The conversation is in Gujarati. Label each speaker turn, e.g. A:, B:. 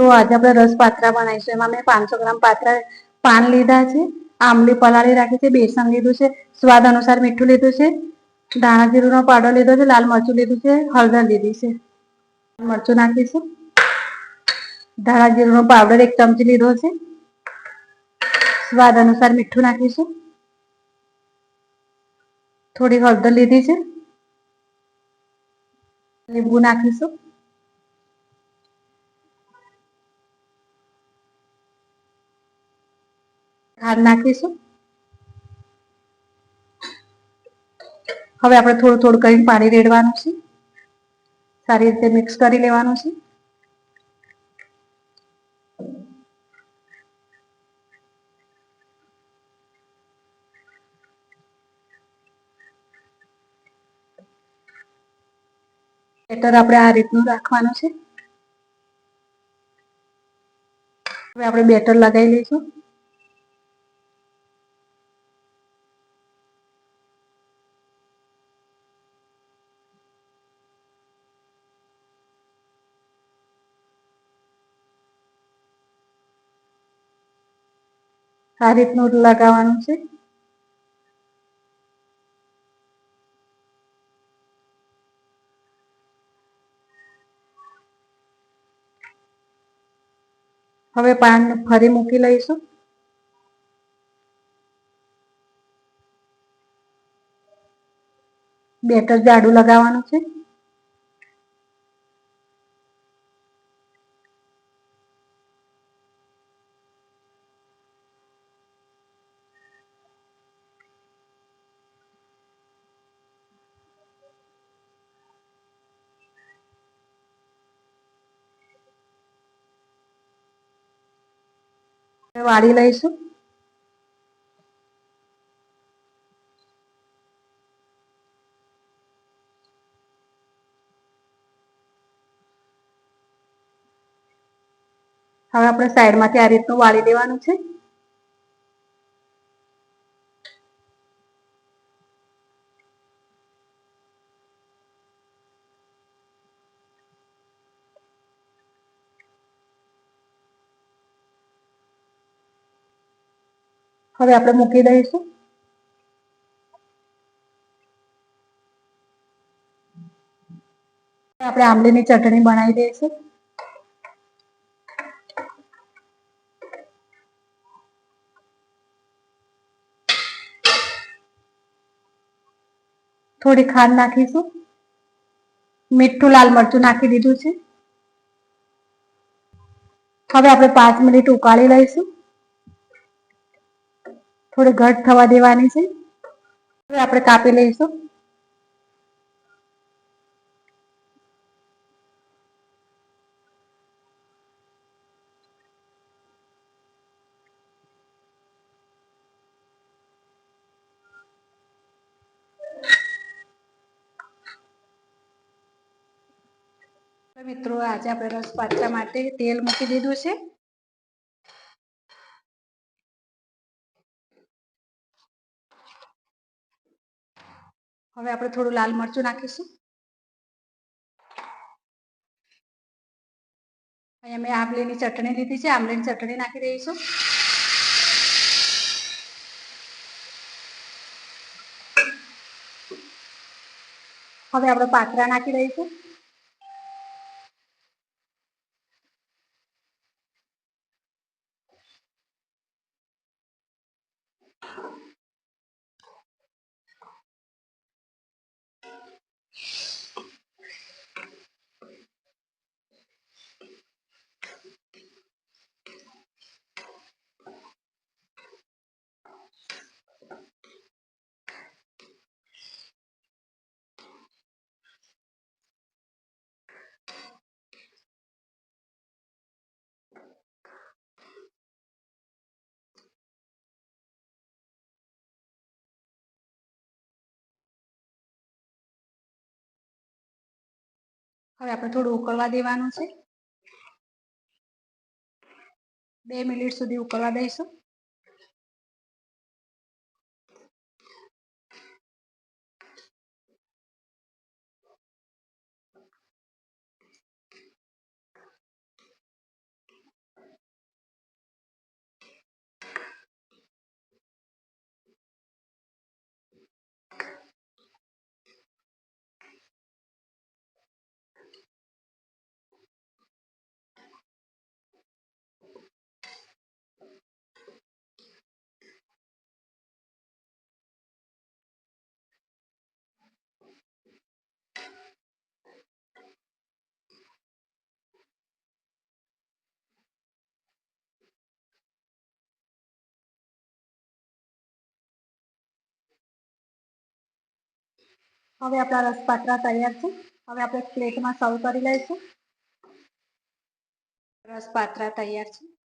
A: મિત્રો, આજે આપણે રસ પાત્રા બનાવીશું. એમાં મેં પાંચસો ગ્રામ પાત્રા પાન લીધા છે. આંબલી પલાળી રાખી છે બેસન લીધું છે, સ્વાદ અનુસાર મીઠું લીધું છે, ધાણા જીરુંનો પાવડર લીધો છે, લાલ મરચું લીધું છે, હળદર લીધી છે. મરચું નાખીશું. ધાણા જીરુંનો પાવડર એક ચમચી લીધો છે. સ્વાદ અનુસાર મીઠું નાખીશું. થોડી હળદર લીધી છે. લીંબુ નાખીશું. ખાંડ નાખીશું. હવે આપણે થોડું થોડું કરીને પાણી રેડવાનું છે. સારી રીતે મિક્સ કરી લેવાનું છે. બેટર આપણે આ રીતનું રાખવાનું છે. હવે આપણે બેટર લગાવી લઈશું. આ રીતનું લગાવવાનું છે. હવે પાન ફરી મૂકી લઈશું. બેટર જાડું લગાવવાનું છે. વાળી લઈશું. હવે આપણે સાઈડમાંથી આ રીતનું વાળી દેવાનું છે. હવે આપણે મૂકી દઈશું. આપણે આંબલીની ચટણી બનાવી દઈશું. થોડી ખાંડ નાખીશું. મીઠું લાલ મરચું નાખી દીધું છે. હવે આપણે પાંચ મિનિટ ઉકાળી લઈશું. થોડી ઘટ થવા દેવાની છે. હવે આપણે કાપી લઈશું. મિત્રો, આજે આપણે રસ પાત્રા માટે તેલ મૂકી દીધું છે. હવે આપણે થોડું લાલ મરચું નાખીશું. અહીંયા મેં આંબલીની ચટણી લીધી છે. આંબલીની ચટણી નાખી દઈશું. હવે આપણે પાત્રા નાખી દઈશું. હવે આપણે થોડું ઉકળવા દેવાનું છે. બે મિનિટ સુધી ઉકળવા દઈશું. હવે આપણા રસપાત્રા તૈયાર છે. હવે આપણે પ્લેટમાં સર્વ કરી લઈશું. રસપાત્રા તૈયાર છે.